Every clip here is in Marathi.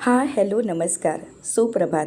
हा हॅलो नमस्कार. सुप्रभात.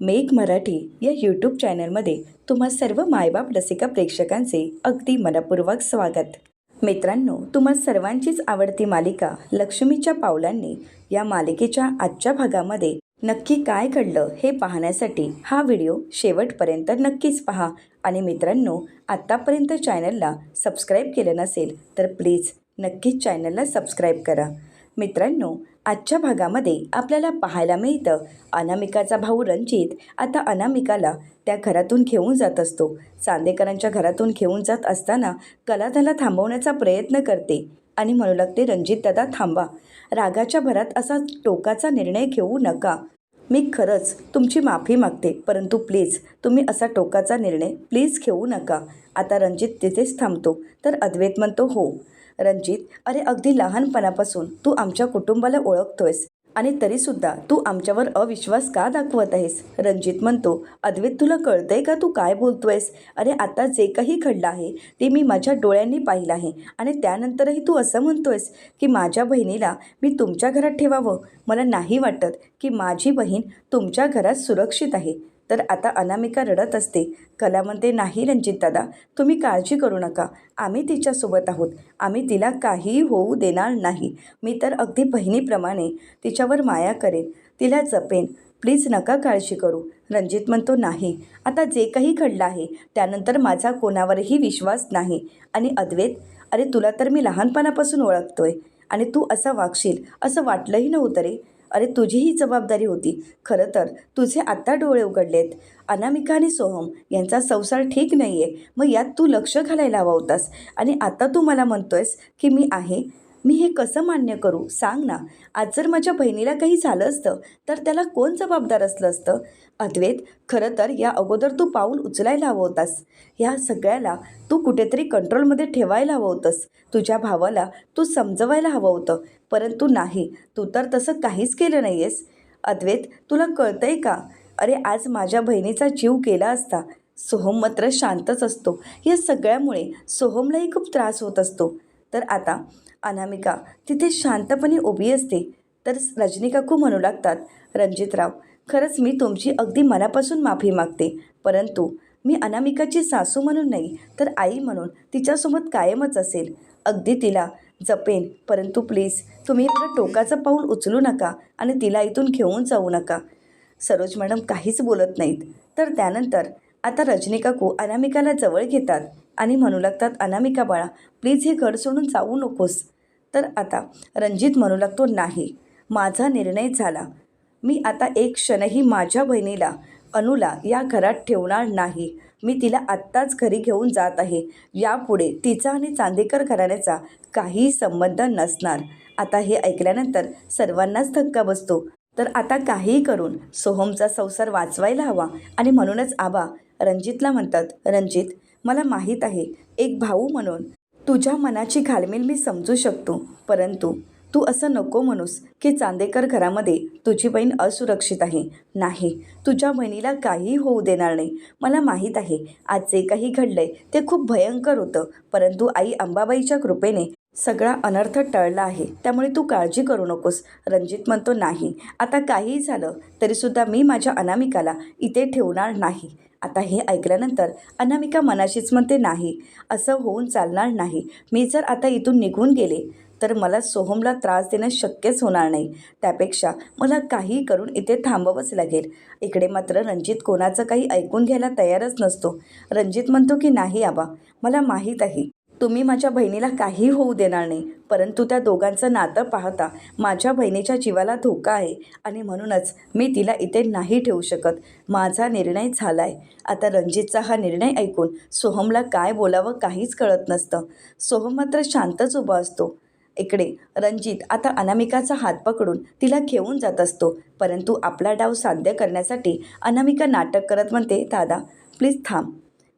मेघ मराठी या यूट्यूब चॅनलमध्ये तुम्हा सर्व मायबाप रसिका प्रेक्षकांचे अगदी मनपूर्वक स्वागत. मित्रांनो तुम्हा सर्वांचीच आवडती मालिका लक्ष्मीच्या पावलांनी या मालिकेच्या आजच्या भागामध्ये नक्की काय घडलं हे पाहण्यासाठी हा व्हिडिओ शेवटपर्यंत नक्कीच पहा. आणि मित्रांनो आत्तापर्यंत चॅनलला सबस्क्राईब केलं नसेल तर प्लीज नक्कीच चॅनलला सबस्क्राईब करा. मित्रांनो आजच्या भागामध्ये आपल्याला पाहायला मिळतं. अनामिकाचा भाऊ रणजित आता अनामिकाला त्या घरातून घेऊन जात असतो. चांदेकरांच्या घरातून घेऊन जात असताना कला त्याला थांबवण्याचा प्रयत्न करते आणि म्हणू लागते रणजित दादा थांबा. रागाच्या भरात असा टोकाचा निर्णय घेऊ नका. मी खरंच तुमची माफी मागते परंतु प्लीज तुम्ही असा टोकाचा निर्णय प्लीज घेऊ नका. आता रणजित तिथेच थांबतो. तर अद्वैत म्हणतो हो. रणजित अरे अगदी लहानपणापासून तू आमच्या कुटुंबाला ओळखतोयस आणि तरीसुद्धा तू आमच्यावर अविश्वास का दाखवत आहेस? रणजित म्हणतो अद्वैत तुला कळतंय का तू काय बोलतोयस? अरे आता जे काही घडलं आहे ते मी माझ्या डोळ्यांनी पाहिलं आहे आणि त्यानंतरही तू असं म्हणतोयस की माझ्या बहिणीला मी तुमच्या घरात ठेवावं? मला नाही वाटत की माझी बहीण तुमच्या घरात सुरक्षित आहे. तर आता अनामिका रडत असते. कला म्हणते नाही रणजितदादा तुम्ही काळजी करू नका. आम्ही तिच्यासोबत आहोत. आम्ही तिला काहीही होऊ देणार नाही. मी तर अगदी बहिणीप्रमाणे तिच्यावर माया करेन. तिला जपेन. प्लीज नका काळजी करू. रणजित म्हणतो नाही. आता जे काही घडलं आहे त्यानंतर माझा कोणावरही विश्वास नाही. आणि अद्वैत अरे तुला तर मी लहानपणापासून ओळखतोय. आणि तू असं वागशील असं वाटलंही नव्हतं रे. अरे तुझी ही जबाबदारी होती. खरं तर तुझे आत्ता डोळे उघडलेत. अनामिका आणि सोहम यांचा संसार ठीक नाही आहे मग यात तू लक्ष घालायला हवा होतास. आणि आता तू मला म्हणतोयस की मी आहे मी हे कसं मान्य करू? सांग ना. आज जर माझ्या बहिणीला काही झालं असतं तर त्याला कोण जबाबदार असलं असतं? अद्वैत खरं तर या अगोदर तू पाऊल उचलायला हवं होतास. ह्या सगळ्याला तू कुठेतरी कंट्रोलमध्ये ठेवायला हवं होतंस. तुझ्या भावाला तू समजवायला हवं होतं. परंतु नाही तू तर तसं काहीच केलं नाही आहेस अद्वैत तुला कळतंय का? अरे आज माझ्या बहिणीचा जीव गेला असता. सोहम मात्र शांतच असतो. या सगळ्यामुळे सोहमलाही खूप त्रास होत असतो. तर आता अनामिका तिथे शांतपणे उभी असते. तर रजनी काकू म्हणू लागतात रणजितराव खरंच मी तुमची अगदी मनापासून माफी मागते. परंतु मी अनामिकाची सासू म्हणून नाही तर आई म्हणून तिच्यासोबत कायमच असेल. अगदी तिला जपेन परंतु प्लीज तुम्ही आपलं टोकाचं पाऊल उचलू नका आणि तिला इथून घेऊन जाऊ नका. सरोज मॅडम काहीच बोलत नाहीत. तर त्यानंतर आता रजनी काकू अनामिकाला जवळ घेतात. आणि म्हणू लागतात अनामिका बाळा प्लीज हे घर सोडून जाऊ नकोस. तर आता रणजित म्हणू लागतो नाही माझा निर्णय झाला. मी आता एक क्षणही माझ्या बहिणीला अनुला या घरात ठेवणार नाही. मी तिला आत्ताच घरी घेऊन जात आहे. यापुढे तिचा आणि चांदेकर घराण्याचा काही संबंध नसणार. आता हे ऐकल्यानंतर सर्वांनाच धक्का बसतो. तर आता काहीही करून सोहमचा संसार वाचवायला हवा आणि म्हणूनच आबा रणजितला म्हणतात रणजित मला माहीत आहे एक भाऊ म्हणून. तुझ्या मनाची घालमेल मी समजू शकतो परंतु तू असं नको म्हणूस की चांदेकर घरामध्ये तुझी बहीण असुरक्षित आहे. नाही तुझ्या बहिणीला काहीही होऊ देणार नाही. मला माहीत आहे आज जे काही घडलंय ते खूप भयंकर होतं परंतु आई अंबाबाईच्या कृपेने सगळा अनर्थ टळला आहे. त्यामुळे तू काळजी करू नकोस. रणजित म्हणतो नाही आता काहीही झालं तरीसुद्धा मी माझ्या अनामिकाला इथे ठेवणार नाही. आता हे ऐकल्यानंतर अनामिका मनाशीच म्हणते नाही असं होऊन चालणार नाही. मी जर आता इथून निघून गेले तर मला सोहमला त्रास देणं शक्यच होणार नाही. त्यापेक्षा मला काही करून इथे थांबावंच लागेल. इकडे मात्र रणजित कोणाचं काही ऐकून घ्यायला तयारच नसतो. रणजित म्हणतो की नाही आबा मला माहीत आहे. तुम्ही माझ्या बहिणीला काही होऊ देणार नाही परंतु त्या दोघांचं नातं पाहता माझ्या बहिणीच्या जीवाला धोका आहे आणि म्हणूनच मी तिला इथे नाही ठेवू शकत. माझा निर्णय झाला आहे आता रणजितचा हा निर्णय ऐकून सोहमला काय बोलावं काहीच कळत नसतं. सोहम मात्र शांतच उभा असतो. इकडे रणजित आता अनामिकाचा हात पकडून तिला घेऊन जात असतो परंतु आपला डाव साध्य करण्यासाठी अनामिका नाटक करत म्हणते दादा प्लीज थांब.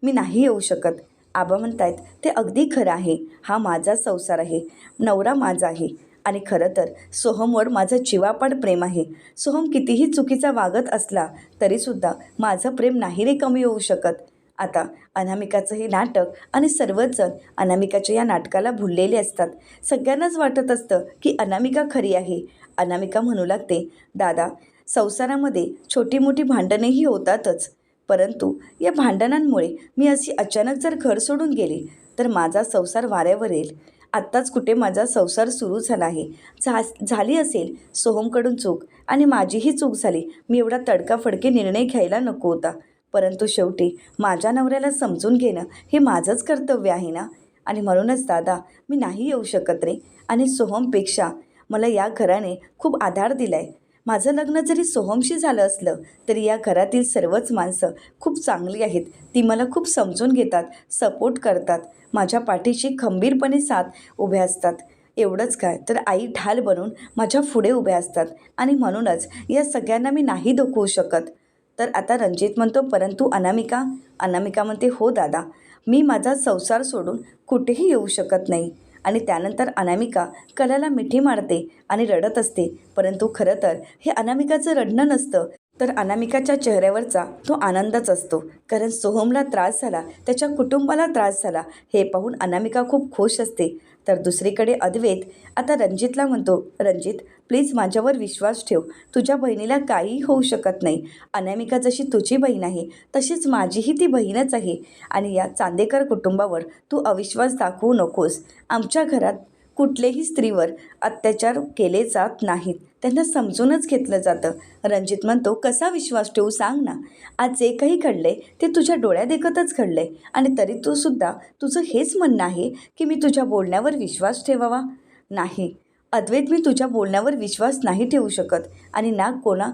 मी नाही येऊ शकत. आबा म्हणतायत ते अगदी खरं आहे. हा माझा संसार आहे. नवरा माझा आहे. आणि खरं तर सोहमवर माझं जीवापाड प्रेम आहे. सोहम कितीही चुकीचा वागत असला तरीसुद्धा माझं प्रेम नाही रे कमी होऊ शकत. आता अनामिकाचं हे नाटक आणि सर्वच जण अनामिकाच्या या नाटकाला भुललेले असतात. सगळ्यांनाच वाटत असतं की अनामिका खरी आहे. अनामिका म्हणू लागते दादा संसारामध्ये छोटी मोठी भांडणेही होतातच. परंतु या भांडणांमुळे मी अशी अचानक जर घर सोडून गेले तर माझा संसार वाऱ्यावर येईल. आत्ताच कुठे माझा संसार सुरू झाला आहे? झा झाली असेल सोहमकडून चूक आणि माझीही चूक झाली. मी एवढा तडकाफडके निर्णय घ्यायला नको होता. परंतु शेवटी माझ्या नवऱ्याला समजून घेणं हे माझंच कर्तव्य आहे ना? आणि म्हणूनच दादा मी नाही येऊ शकत रे. आणि सोहमपेक्षा मला या घराने खूप आधार दिला आहे माझं लग्न जरी सोहमशी झालं असलं तरी या घरातील सर्वच माणसं खूप चांगली आहेत. ती मला खूप समजून घेतात सपोर्ट करतात. माझ्या पाठीशी खंबीरपणे साथ उभे असतात. एवढंच काय तर आई ढाल बनून माझ्या पुढे उभ्या असतात. आणि म्हणूनच या सगळ्यांना मी नाही दुखवू शकत. तर आता रणजित म्हणतो परंतु अनामिका अनामिका म्हणते हो दादा मी माझा संसार सोडून कुठेही येऊ शकत नाही. आणि त्यानंतर अनामिका कलाला मिठी मारते आणि रडत असते. परंतु खरं तर हे अनामिकाचं रडणं नसतं तर अनामिकाच्या चेहऱ्यावरचा तो आनंदच असतो. कारण सोहमला त्रास झाला त्याच्या कुटुंबाला त्रास झाला हे पाहून अनामिका खूप खुश असते. तर दुसरीकडे अद्वैत आता रणजितला म्हणतो रणजित प्लीज माझ्यावर विश्वास ठेव. तुझ्या बहिणीला काहीही होऊ शकत नाही. अनामिका जशी तुझी बहीण आहे तशीच माझीही ती बहीणच आहे. आणि या चांदेकर कुटुंबावर तू अविश्वास दाखवू नकोस. आमच्या घरात कुठलेही स्त्रीवर अत्याचार केले जात नाहीत. त्यांना समजूनच घेतलं जातं. रणजित म्हणतो कसा विश्वास ठेवू सांग ना. आज जे काही घडले ते तुझ्या डोळ्यादेखतच घडले आणि तरी तू सुद्धा तुझं हेच म्हणणं आहे की मी तुझ्या बोलण्यावर विश्वास ठेवावा? नाही. अद्वैत मी तुझ्या बोलण्यावर विश्वास नाही ठेवू शकत. आणि ना कोणा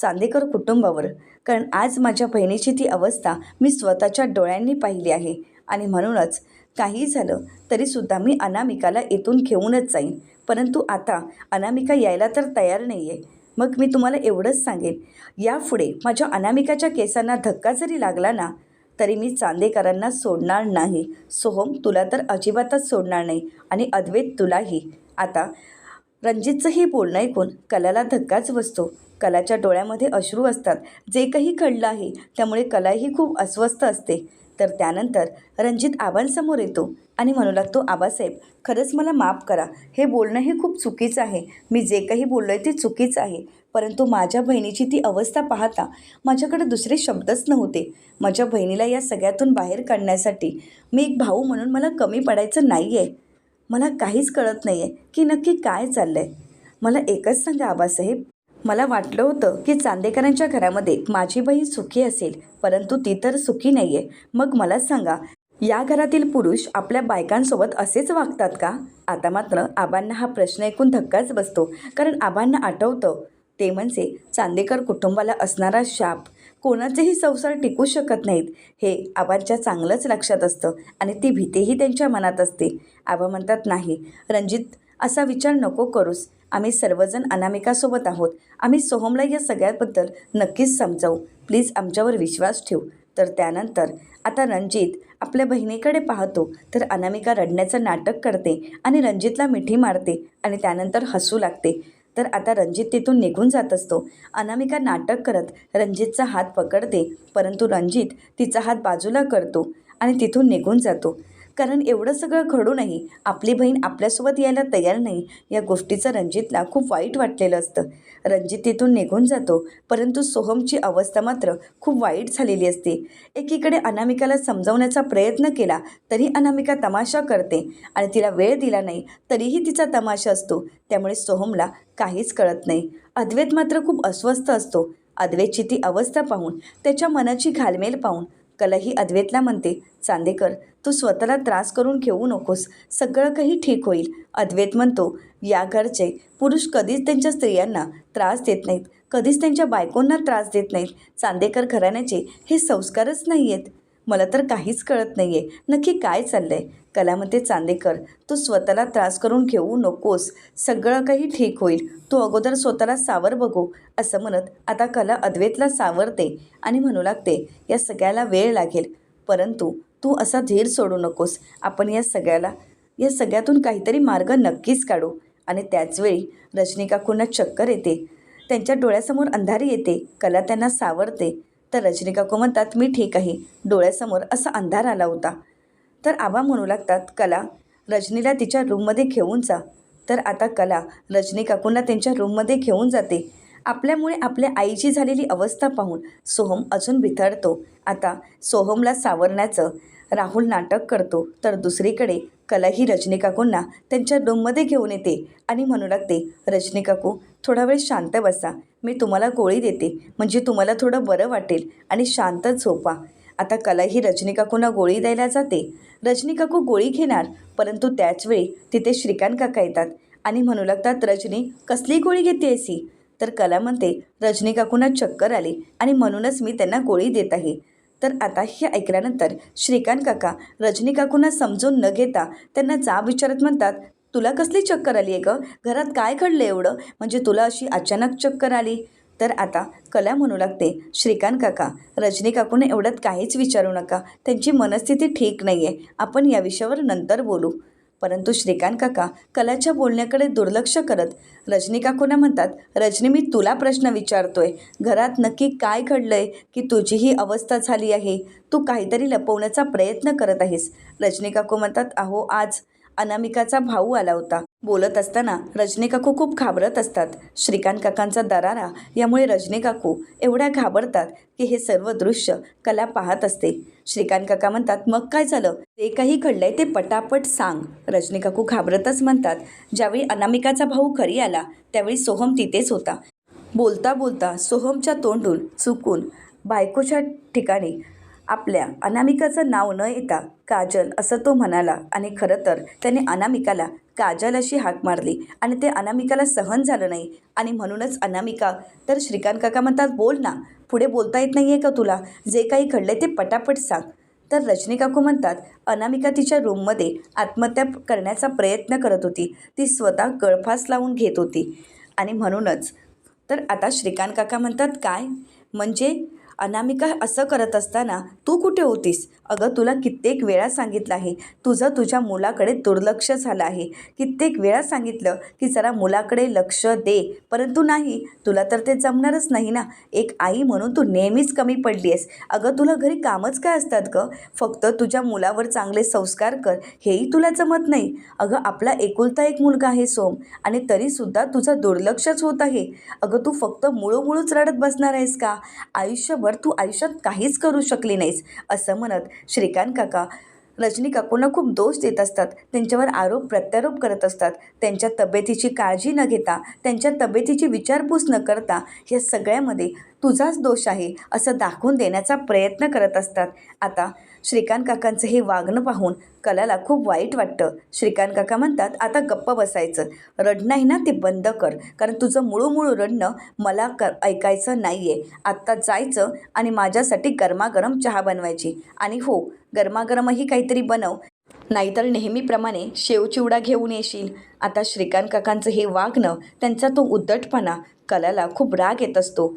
चांदेकर कुटुंबावर. कारण आज माझ्या बहिणीची ती अवस्था मी स्वतःच्या डोळ्यांनी पाहिली आहे. आणि म्हणूनच काही झालं तरीसुद्धा मी अनामिकाला इथून घेऊनच जाईन. परंतु आता अनामिका यायला तर तयार नाही आहे मग मी तुम्हाला एवढंच सांगेन. यापुढे माझ्या अनामिकाच्या केसांना धक्का जरी लागला ना तरी मी चांदेकरांना सोडणार नाही. सोहम तुला तर अजिबातच सोडणार नाही आणि अद्वैत तुलाही. आता रणजितचं हे बोलणं ऐकून कलाला धक्काच बसतो. कलाच्या डोळ्यामध्ये अश्रू असतात. जे काही घडलं आहे त्यामुळे कलाही खूप अस्वस्थ असते. तर त्यानंतर रणजित आबांसमोर येतो आणि म्हणू लागतो आबासाहेब खरंच मला माफ करा. हे बोलणं हे खूप चुकीचं आहे. मी जे काही बोललो आहे ते चुकीचं आहे. परंतु माझ्या बहिणीची ती अवस्था पाहता माझ्याकडे दुसरे शब्दच नव्हते. माझ्या बहिणीला या सगळ्यातून बाहेर काढण्यासाठी मी एक भाऊ म्हणून मला कमी पडायचं नाही आहे मला काहीच कळत नाही आहे की नक्की काय चाललं आहे मला एकच सांगा आबासाहेब. मला वाटलं होतं की चांदेकरांच्या घरामध्ये माझी बहीण सुखी असेल परंतु ती तर सुखी नाही आहे मग मला सांगा या घरातील पुरुष आपल्या बायकांसोबत असेच वागतात का? आता मात्र आबांना हा प्रश्न ऐकून धक्काच बसतो कारण आबांना आठवतं ते म्हणजे चांदेकर कुटुंबाला असणारा शाप. कोणाचेही संसार टिकू शकत नाहीत. हे आबांच्या चांगलंच लक्षात असतं आणि ती भीतीही त्यांच्या मनात असते. आबा म्हणतात नाही रणजित असा विचार नको करूस. आम्ही सर्वजण अनामिकासोबत आहोत. आम्ही सोहमला या सगळ्याबद्दल नक्कीच समजावू. प्लीज आमच्यावर विश्वास ठेव. तर त्यानंतर आता रणजित आपल्या बहिणीकडे पाहतो तर अनामिका रडण्याचं नाटक करते आणि रणजितला मिठी मारते आणि त्यानंतर हसू लागते. तर आता रणजित तिथून निघून जात असतो. अनामिका नाटक करत रणजितचा हात पकडते परंतु रणजित तिचा हात बाजूला करतो आणि तिथून निघून जातो. कारण एवढं सगळं घडूनही आपली बहीण आपल्यासोबत यायला तयार नाही. या गोष्टीचं रणजितला खूप वाईट वाटलेलं असतं. रणजित तिथून निघून जातो. परंतु सोहमची अवस्था मात्र खूप वाईट झालेली असते. एकीकडे अनामिकाला समजावण्याचा प्रयत्न केला तरी अनामिका तमाशा करते आणि तिला वेळ दिला नाही तरीही तिचा तमाशा असतो. त्यामुळे सोहमला काहीच कळत नाही. अद्वैत मात्र खूप अस्वस्थ असतो. अद्वैतची ती अवस्था पाहून त्याच्या मनाची घालमेल पाहून कलही अद्वैतला म्हणते चांदेकर तू स्वतःला त्रास करून घेऊ नकोस. सगळं काही ठीक होईल. अद्वैत म्हणतो या घरचे पुरुष कधीच त्यांच्या स्त्रियांना त्रास देत नाहीत. कधीच त्यांच्या बायकोंना त्रास देत नाहीत. चांदेकर घराण्याचे हे संस्कारच नाही आहेत मला तर काहीच कळत नाही आहे नक्की काय चाललं आहे कलामध्ये चांदेकर तू स्वतःला त्रास करून घेऊ नकोस. सगळं काही ठीक होईल. तू अगोदर स्वतःला सावर बघू. असं म्हणत आता कला अद्वैतला सावरते आणि म्हणू लागते या सगळ्याला वेळ लागेल. परंतु तू असा धीर सोडू नकोस. आपण या सगळ्याला या सगळ्यातून काहीतरी मार्ग नक्कीच काढू. आणि त्याचवेळी रजनीकाकूंना चक्कर येते. त्यांच्या डोळ्यासमोर अंधारी येते. कला त्यांना सावरते. तर रजनीकाकू म्हणतात मी ठीक आहे. डोळ्यासमोर असा अंधार आला होता. तर आबा म्हणू लागतात कला रजनीला तिच्या रूममध्ये घेऊन जा. तर आता कला रजनी काकूंना त्यांच्या रूममध्ये घेऊन जाते. आपल्यामुळे आपल्या आईची झालेली अवस्था पाहून सोहम अजून बिथडतो आता सोहमला सावरण्याचं राहुल नाटक करतो. तर दुसरीकडे कला ही रजनीकाकूंना त्यांच्या रूममध्ये घेऊन येते आणि म्हणू लागते रजनी काकू थोडा वेळ शांत बसा. मी तुम्हाला गोळी देते. म्हणजे तुम्हाला थोडं बरं वाटेल आणि शांत झोपा. आता कला ही रजनी काकूंना गोळी द्यायला जाते. रजनी काकू गोळी घेणार परंतु त्याचवेळी तिथे श्रीकांत काका येतात आणि म्हणू लागतात रजनी कसली गोळी घेते सी तर कला म्हणते रजनी काकूंना चक्कर आली आणि म्हणूनच मी त्यांना गोळी देत आहे. तर आता हे ऐकल्यानंतर श्रीकांत काका रजनी काकूंना समजून न घेता त्यांना जाब विचारत म्हणतात तुला कसली चक्कर आली आहे गं? घरात काय घडलं एवढं? म्हणजे तुला अशी अचानक चक्कर आली? तर आता कला म्हणू लागते श्रीकांत काका रजनी काकूने एवढ्यात काहीच विचारू नका. त्यांची मनस्थिती ठीक नाही आहे आपण या विषयावर नंतर बोलू. परंतु श्रीकांत काका कलाच्या बोलण्याकडे दुर्लक्ष करत रजनी काकूंना म्हणतात रजनी मी तुला प्रश्न विचारतोय. घरात नक्की काय घडलंय की तुझी ही अवस्था झाली आहे? तू काहीतरी लपवण्याचा प्रयत्न करत आहेस. रजनी काकू म्हणतात अहो आज अनामिकाचा भाऊ आला होता. बोलत असताना रजनी काकू खूप घाबरत असतात. श्रीकांत काकांचा दरारा यामुळे रजनी काकू एवढ्या घाबरतात की हे सर्व दृश्य कला पाहत असते. श्रीकांत काका म्हणतात मग काय झालं? जे काही घडलंय ते पटापट सांग. रजनी काकू घाबरतच म्हणतात ज्यावेळी अनामिकाचा भाऊ घरी आला त्यावेळी सोहम तिथेच होता. बोलता बोलता सोहमच्या तोंडून चुकून बायकोच्या ठिकाणी आपल्या अनामिकाचं नाव न येता काजल असं तो म्हणाला. आणि खरं तर त्याने अनामिकाला काजल अशी हाक मारली आणि ते अनामिकाला सहन झालं नाही. आणि म्हणूनच अनामिका तर श्रीकांत काका म्हणतात बोल ना पुढे बोलता येत नाही आहे का तुला? जे काही घडले ते पटापट सांग. तर रजनी काकू म्हणतात अनामिका तिच्या रूममध्ये आत्महत्या करण्याचा प्रयत्न करत होती. ती स्वतः गळफास लावून घेत होती. आणि म्हणूनच तर आता श्रीकांत काका म्हणतात काय? म्हणजे अनामिका असं करत असताना तू कुठे होतीस? अगं तुला कित्येक वेळा सांगितलं आहे. तुझं तुझ्या मुलाकडे दुर्लक्ष झालं आहे. कित्येक वेळा सांगितलं की जरा मुलाकडे लक्ष दे. परंतु नाही तुला तर ते जमणारच नाही ना. एक आई म्हणून तू नेहमीच कमी पडली आहेस अगं तुला घरी कामच काय असतात गं? फक्त तुझ्या मुलावर चांगले संस्कार कर. हेही तुला जमत नाही. अगं आपला एकुलता एक मुलगा आहे सोम. आणि तरीसुद्धा तुझं दुर्लक्षच होत आहे. अगं तू फक्त मुळूमुळूच रडत बसणार आहेस का? आयुष्यभर तू आयुष्यात काहीच करू शकली नाहीस असं म्हणत श्रीकांत काका रजनी काकूंना खूप दोष देत असतात. त्यांच्यावर आरोप प्रत्यारोप करत असतात. त्यांच्या तब्येतीची काळजी न घेता त्यांच्या तब्येतीची विचारपूस न करता या सगळ्यामध्ये तुझाच दोष आहे असं दाखवून देण्याचा प्रयत्न करत असतात. आता श्रीकांत काकांचं हे वागणं पाहून कलाला खूप वाईट वाटतं. श्रीकांत काका म्हणतात आता गप्प बसायचं. रडणं आहे ना ते बंद कर. कारण तुझं मुळूमुळू रडणं मला क ऐकायचं नाही आहे आत्ता जायचं आणि माझ्यासाठी गरमागरम चहा बनवायची. आणि हो गरमागरमही काहीतरी बनव. नाहीतर नेहमीप्रमाणे शेवचिवडा घेऊन येशील. आता श्रीकांत काकांचं हे वागणं त्यांचा तो उद्धटपणा कलाला खूप राग येत असतो.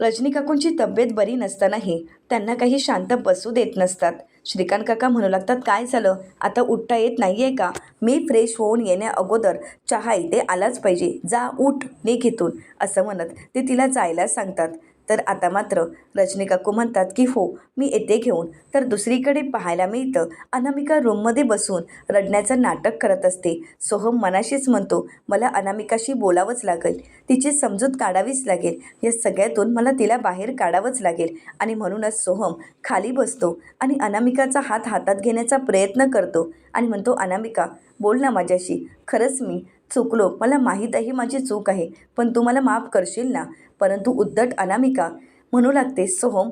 रजनी काकूंची तब्येत बरी नसतानाही त्यांना काही शांत बसू देत नसतात. श्रीकांत काका म्हणू लागतात काय झालं? आता उठता येत नाही आहे का? मी फ्रेश होऊन येण्या अगोदर चहा इथे आलाच पाहिजे. जा उठ निघ इथून असं म्हणत ते तिला जायला सांगतात. तर आता मात्र रजनी काकू म्हणतात की हो मी येते घेऊन. तर दुसरीकडे पाहायला मिळतं अनामिका रूममध्ये बसून रडण्याचं नाटक करत असते. सोहम मनाशीच म्हणतो मला अनामिकाशी बोलावंच लागेल. तिची समजूत काढावीच लागेल. या सगळ्यातून मला तिला बाहेर काढावंच लागेल. आणि म्हणूनच सोहम खाली बसतो आणि अनामिकाचा हात हातात घेण्याचा प्रयत्न करतो आणि म्हणतो अनामिका बोल ना माझ्याशी. खरंच मी चुकलो. मला माहीत आहे माझी चूक आहे. पण तू मला माफ करशील ना? परंतु उद्धट अनामिका म्हणू लागते सोहम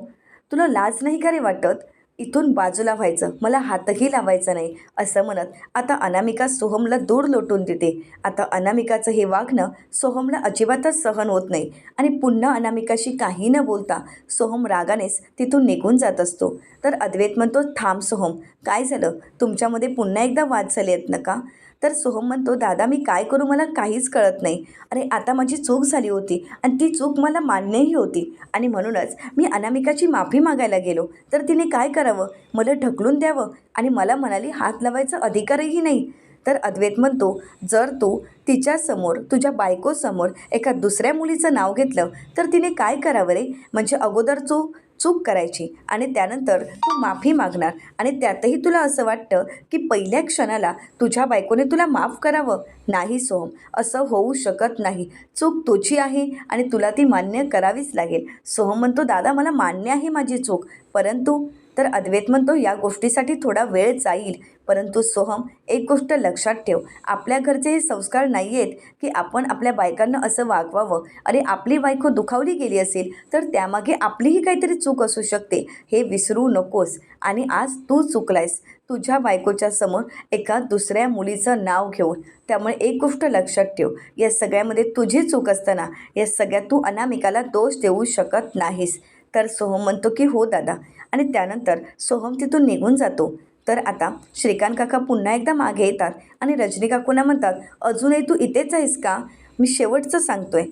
तुला लाज नाही का रे वाटत? इथून बाजूला व्हायचं मला हातही लावायचा नाही असं म्हणत. आता अनामिका सोहमला दूर लोटून देते. आता अनामिकाचं हे वागणं सोहमला अजिबातच सहन होत नाही. आणि पुन्हा अनामिकाशी काही न बोलता सोहम रागानेच तिथून निघून जात असतो. तर अद्वैत म्हणतो थांब सोहम काय झालं? तुमच्यामध्ये पुन्हा एकदा वाद झाले आहेत ना का? तर सोहम म्हणतो दादा मी काय करू मला काहीच कळत नाही. अरे आता माझी चूक झाली होती आणि ती चूक मला मान्यही होती. आणि म्हणूनच मी अनामिकाची माफी मागायला गेलो. तर तिने काय करावं? मला ढकलून द्यावं? आणि मला म्हणाली हात लावायचा अधिकारही नाही. तर अद्वैत म्हणतो जर तू तिच्यासमोर तुझ्या बायकोसमोर एका दुसऱ्या मुलीचं नाव घेतलं तर तिने काय करावं रे? म्हणजे अगोदर तू चूक करायची आणि त्यानंतर तू माफी मागणार. आणि त्यातही तुला असं वाटतं की पहिल्या क्षणाला तुझ्या बायकोने तुला माफ करावं. नाही सोहम असं होऊ शकत नाही. चूक तुझी आहे आणि तुला ती मान्य करावीच लागेल. सोहम म्हणतो दादा मला मान्य आहे माझी चूक. परंतु तर अद्वैत म्हणतो या गोष्टीसाठी थोडा वेळ जाईल. परंतु सोहम एक गोष्ट लक्षात ठेव. आपल्या घरचे हे संस्कार नाही आहेत की आपण आपल्या बायकांना असं वागवावं. अरे आपली बायको दुखावली गेली असेल तर त्यामागे आपलीही काहीतरी चूक असू शकते. हे विसरू नकोस. आणि आज तू चुकलायस. तुझ्या बायकोच्या समोर एका दुसऱ्या मुलीचं नाव घेऊन. त्यामुळे एक गोष्ट लक्षात ठेव. या सगळ्यामध्ये तुझी चूक असताना या सगळ्यात तू अनामिकाला दोष देऊ शकत नाहीस. तर सोहम म्हणतो की हो दादा. आणि त्यानंतर सोहम तिथून निघून जातो. तर आता श्रीकांत काका पुन्हा एकदा मागे येतात आणि रजनी काकूंना म्हणतात अजूनही तू इथेच आहेस का? मी शेवटचं सांगतोय.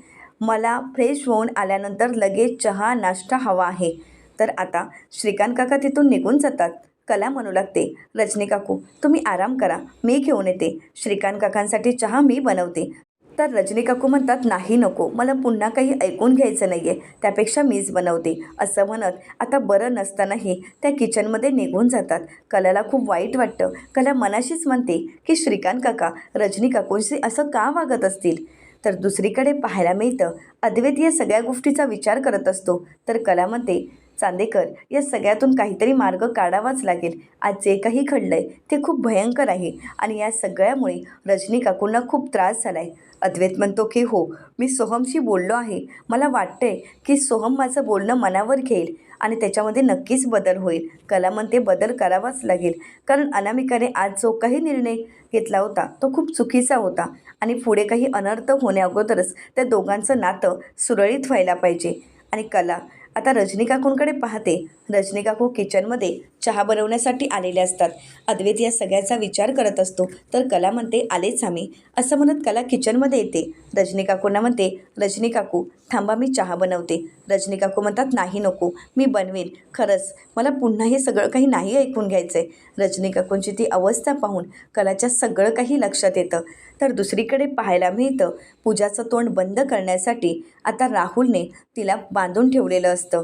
मला फ्रेश होऊन आल्यानंतर लगेच चहा नाश्ता हवा आहे. तर आता श्रीकांत काका तिथून निघून जातात. कला म्हणू लागते रजनी काकू तुम्ही आराम करा मी घेऊन येते. श्रीकांत काकांसाठी चहा मी बनवते. तर रजनी काकू म्हणतात नाही नको मला पुन्हा काही ऐकून घ्यायचं नाही आहे त्यापेक्षा मीच बनवते. असं म्हणत आता बरं नसतानाही त्या किचनमध्ये निघून जातात. कलाला खूप वाईट वाटतं. कला मनाशीच म्हणते की श्रीकांत काका रजनी काकूंशी असं का वागत असतील? तर दुसरीकडे पाहायला मिळतं अद्वैत या सगळ्या गोष्टीचा विचार करत असतो. तर कला म्हणते चांदेकर या सगळ्यातून काहीतरी मार्ग काढावाच लागेल. आज जे काही घडलंय ते खूप भयंकर आहे आणि या सगळ्यामुळे रजनी काकूंना खूप त्रास झाला आहे अद्वैत म्हणतो की हो मी सोहमशी बोललो आहे. मला वाटतंय की सोहम माझं बोलणं मनावर घेईल आणि त्याच्यामध्ये नक्कीच बदल होईल. कला म्हणते बदल करावाच लागेल. कारण अनामिकाने आज जो काही निर्णय घेतला होता तो खूप चुकीचा होता आणि पुढे काही अनर्थ होण्याअगोदरच त्या दोघांचं नातं सुरळीत व्हायला पाहिजे. आणि कला आता रजनी काकूंकडे पाहते. रजनी काकू किचनमध्ये चहा बनवण्यासाठी आलेले असतात. अद्वैत या सगळ्याचा विचार करत असतो. तर कला म्हणते आलेच आम्ही. असं म्हणत कला किचनमध्ये येते. रजनी काकूंना म्हणते रजनी काकू थांबा मी चहा बनवते. रजनी काकू म्हणतात नाही नको मी बनवेन. खरंच मला पुन्हा हे सगळं काही नाही ऐकून घ्यायचं आहे रजनी काकूंची ती अवस्था पाहून कलाच्या सगळं काही लक्षात येतं. तर दुसरीकडे पाहायला मिळतं पूजाचं तोंड बंद करण्यासाठी आता राहुलने तिला बांधून ठेवलेलं असतं.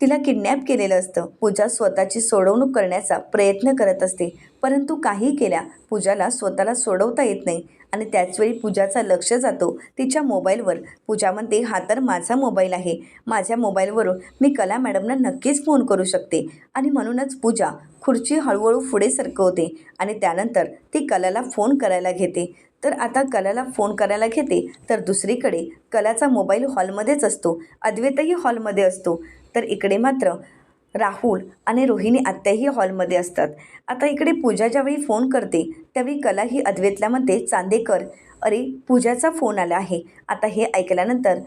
तिला किडनॅप केलेलं असतं. पूजा स्वतःची सोडवणूक करण्याचा प्रयत्न करत असते. परंतु काही केल्या पूजाला स्वतःला सोडवता येत नाही. आणि त्याचवेळी पूजाचा लक्ष जातो. तिच्या मोबाईलवर पूजा म्हणते हा तर माझा मोबाईल आहे. माझ्या मोबाईलवरून मी कला मॅडमना नक्कीच फोन करू शकते. आणि म्हणूनच पूजा खुर्ची हळूहळू पुढे सरकवते आणि त्यानंतर ती कलाला फोन करायला घेते. तर आता कलाला फोन करायला घेते तर दुसरीकडे कलाचा मोबाईल हॉलमध्येच असतो. अद्वैतही हॉलमध्ये असतो. तर इकडे मात्र राहुल आणि रोहिणी आत्याही हॉलमध्ये असतात. आता इकडे पूजा ज्यावेळी फोन करते त्यावेळी कला ही अद्वैतला म्हणते चांदेकर अरे पूजाचा फोन आला आहे. आता हे ऐकल्यानंतर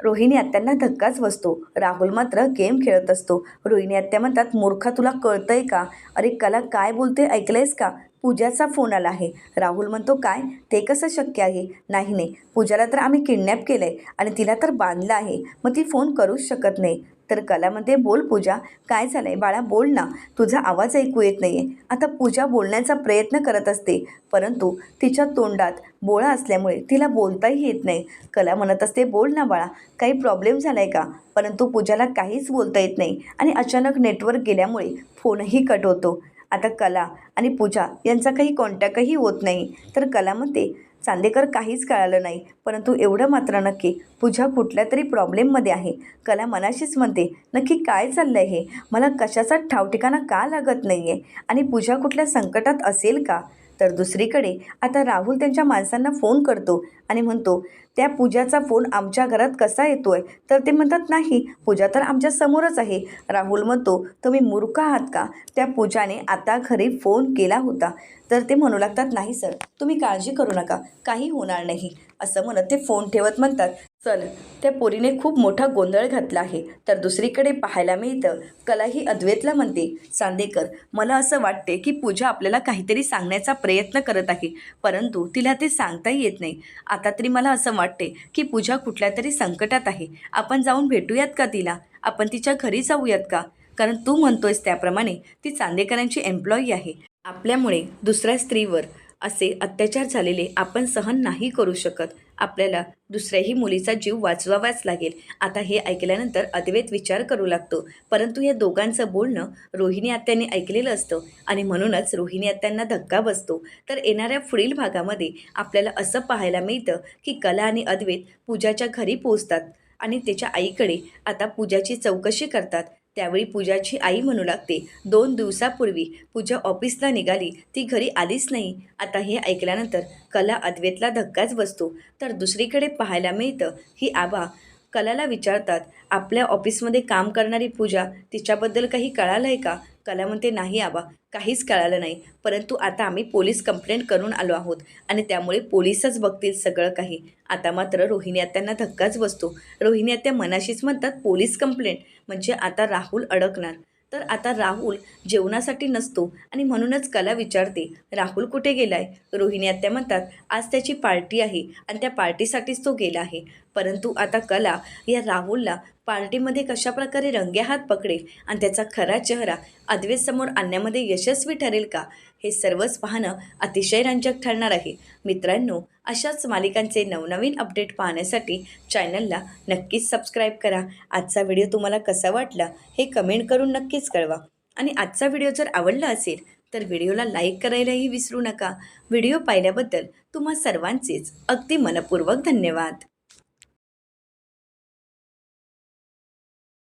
रोहिणी आत्यांना धक्काच बसतो. राहुल मात्र गेम खेळत असतो. रोहिणी आत्या म्हणतात मूर्खा तुला कळतंय का? अरे कला काय बोलते ऐकलंयस का? पूजाचा फोन आला आहे. राहुल म्हणतो काय? ते कसं शक्य आहे? नाही नाही. पूजाला तर आम्ही किडनॅप केलं आहे आणि तिला तर बांधलं आहे. मग ती फोन करूच शकत नाही. तर कलामध्ये बोल पूजा. काय झालं आहे बाळा बोल ना. तुझा आवाज ऐकू येत नाही आहे आता पूजा बोलण्याचा प्रयत्न करत असते. परंतु तिच्या तोंडात बोळा असल्यामुळे तिला बोलताही येत नाही. कला म्हणत असते बोल ना बाळा. काही प्रॉब्लेम झाला आहे का? परंतु पूजाला काहीच बोलता येत नाही आणि अचानक नेटवर्क गेल्यामुळे फोनही कट होतो. आता कला आणि पूजा यांचा काही कॉन्टॅक्टही होत नाही. तर कला म्हणते चांदेकर काहीच कळालं नाही. परंतु एवढं मात्र नक्की पूजा कुठल्या तरी प्रॉब्लेममध्ये आहे. कला मनाशीच म्हणते नक्की काय चाललं आहे हे? मला कशाचा ठावठिकाणा का लागत नाही आहे आणि पूजा कुठल्या संकटात असेल का? तर दुसरीकडे आता राहुल त्यांच्या माणसांना फोन करतो आणि म्हणतो त्या पूजाचा फोन आमच्या घरात कसा येतो आहे तर ते म्हणतात नाही पूजा तर आमच्या समोरच आहे. राहुल म्हणतो तुम्ही मूर्ख आहात का? त्या पूजाने आता घरी फोन केला होता. तर ते म्हणू लागतात नाही सर तुम्ही काळजी करू नका काही होणार नाही. असं म्हणत ते फोन ठेवत म्हणतात चल त्या पोरीने खूप मोठा गोंधळ घातला आहे तर दुसरीकडे पाहायला मिळतं. कला ही अद्वैतला म्हणते चांदेकर मला असं वाटते की पूजा आपल्याला काहीतरी सांगण्याचा प्रयत्न करत आहे परंतु तिला ते सांगताही येत नाही. आता तरी मला असं वाटते की पूजा कुठल्या तरी संकटात आहे. आपण जाऊन भेटूयात का तिला? आपण तिच्या घरी जाऊयात का? कारण तू म्हणतोयस त्याप्रमाणे ती चांदेकरांची एम्प्लॉई आहे. आपल्यामुळे दुसऱ्या स्त्रीवर असे अत्याचार झालेले आपण सहन नाही करू शकत. आपल्याला दुसऱ्याही मुलीचा जीव वाचवावाच लागेल. आता हे ऐकल्यानंतर अद्वैत विचार करू लागतो. परंतु या दोघांचं बोलणं रोहिणी आत्यांनी ऐकलेलं असतं आणि म्हणूनच रोहिणी आत्यांना धक्का बसतो. तर येणाऱ्या पुढील भागामध्ये आपल्याला असं पाहायला मिळतं की कला आणि अद्वैत पूजाच्या घरी पोहोचतात आणि त्याच्या आईकडे आता पूजाची चौकशी करतात. त्यावेळी पूजाची आई म्हणू लागते दोन दिवसापूर्वी पूजा ऑफिसला निघाली ती घरी आलीच नाही. आता हे ऐकल्यानंतर कला अद्वैतला धक्काच बसतो. तर दुसरीकडे पाहायला मिळतं ही आबा कलाला विचारतात आपल्या ऑफिसमध्ये काम करणारी पूजा तिच्याबद्दल काही कळालं आहे का? कला म्हणते नाही आबा काहीच कळालं नाही. परंतु आता आम्ही पोलीस कंप्लेंट करून आलो आहोत आणि त्यामुळे पोलीसच बघतील सगळं काही. आता मात्र रोहिणी आत्यांना धक्काच बसतो. रोहिणी आत्या मनाशीच म्हणतात पोलीस कंप्लेंट म्हणजे आता राहुल अडकणार. तर आता राहुल जेवणासाठी नसतो आणि म्हणूनच कला विचारते राहुल कुठे गेला आहे रोहिणी आत्या म्हणतात आज त्याची पार्टी आहे आणि त्या पार्टीसाठीच तो गेला आहे. परंतु आता कला या राहुलला पार्टीमध्ये कशाप्रकारे रंग्याहात पकडेल आणि त्याचा खरा चेहरा अद्वेसमोर आणण्यामध्ये यशस्वी ठरेल का? हे सर्वच पाहणं अतिशय रंजक ठरणार आहे. मित्रांनो अशाच मालिकांचे नवनवीन अपडेट पाहण्यासाठी चॅनलला नक्कीच सबस्क्राईब करा. आजचा व्हिडिओ तुम्हाला कसा वाटला हे कमेंट करून नक्कीच कळवा. आणि आजचा व्हिडिओ जर आवडला असेल तर व्हिडिओला लाईक करायलाही विसरू नका. व्हिडिओ पाहिल्याबद्दल तुम्हा सर्वांचेच अगदी मनपूर्वक धन्यवाद.